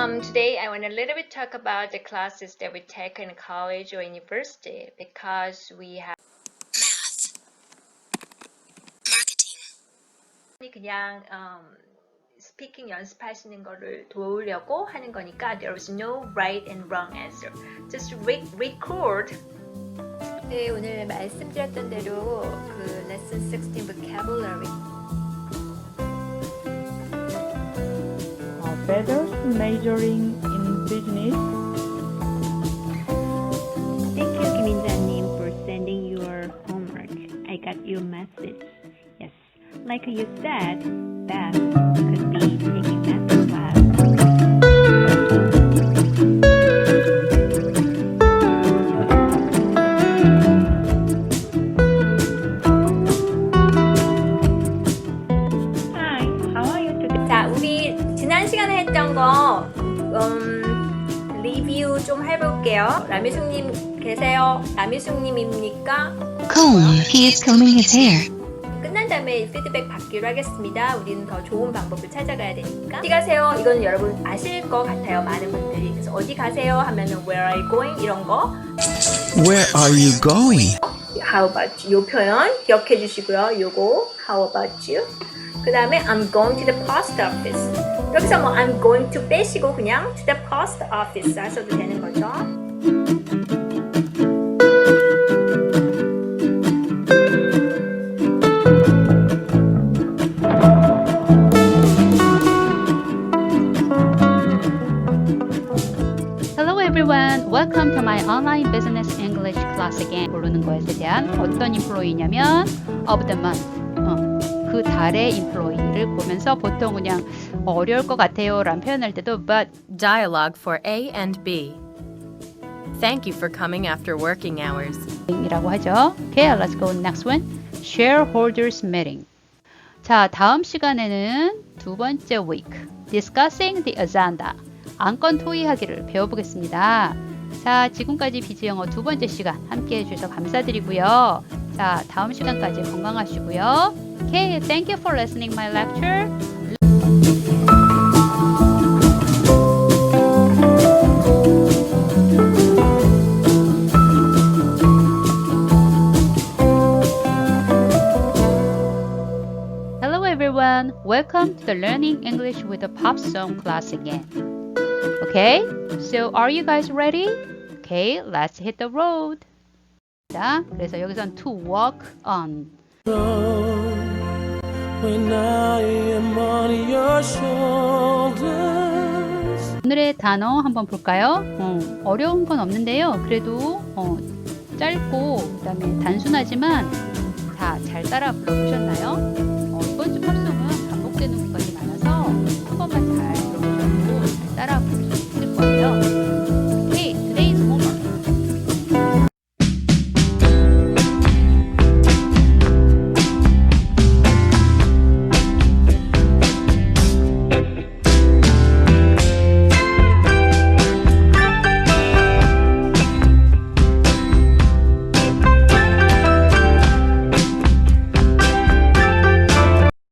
Um, today I want to a little bit talk about the classes that we take in college or university because we have math, marketing, 그냥 um, 스피킹 연습하시는 거를 도우려고 하는 거니까 there is no right and wrong answer. Just re- record. 네, 오늘 말씀드렸던 대로 그 lesson 16 vocabulary better majoring in business. Thank you, Kiminjanim, for sending your homework. I got your message. Yes, like you said, Beth could be taking math class. 시간에 했던 거 음, 리뷰 좀 해볼게요. 라미숙님 계세요? 라미숙님입니까? comb. He is combing his hair. 끝난 다음에 피드백 받기로 하겠습니다. 우리는 더 좋은 방법을 찾아가야 되니까. 어디 가세요? 이건 여러분 아실 것 같아요. 많은 분들이. 그래서 어디 가세요? 하면은 where are you going? 이런 거. Where are you going? How about you? 요 표현 기억해 주시고요. 요거 how about you? 그 다음에 I'm going to the post office. 여기서 뭐 I'm going to 빼시고 그냥 to the post office 하셔도 되는 거죠. Hello everyone. Welcome to my online business English class again. 모르는 것에 대한 어떤 인플로이냐면 of the month. 어, 그 달의 인플로이를 보면서 보통 그냥 어려울 것 같아요 라는 표현할 때도 but Dialogue for A and B. Thank you for coming after working hours. 이라고 하죠. Okay, let's go next one. Shareholders meeting. 자, 다음 시간에는 두 번째 week. Discussing the agenda. 안건 토의하기를 배워보겠습니다. 자, 지금까지 비즈 영어 두 번째 시간 함께 해주셔서 감사드리고요. 자, 다음 시간까지 건강하시고요. Okay, thank you for listening my lecture. Hello everyone, welcome to the Learning English with a Pop Song class again. Okay, so are you guys ready? Okay, let's hit the road. 자, 그래서 여기선 to walk on. 오늘의 단어 한번 볼까요? 어, 어려운 건 없는데요. 그래도 어, 짧고 그다음에 단순하지만 다 잘 따라 불러보셨나요?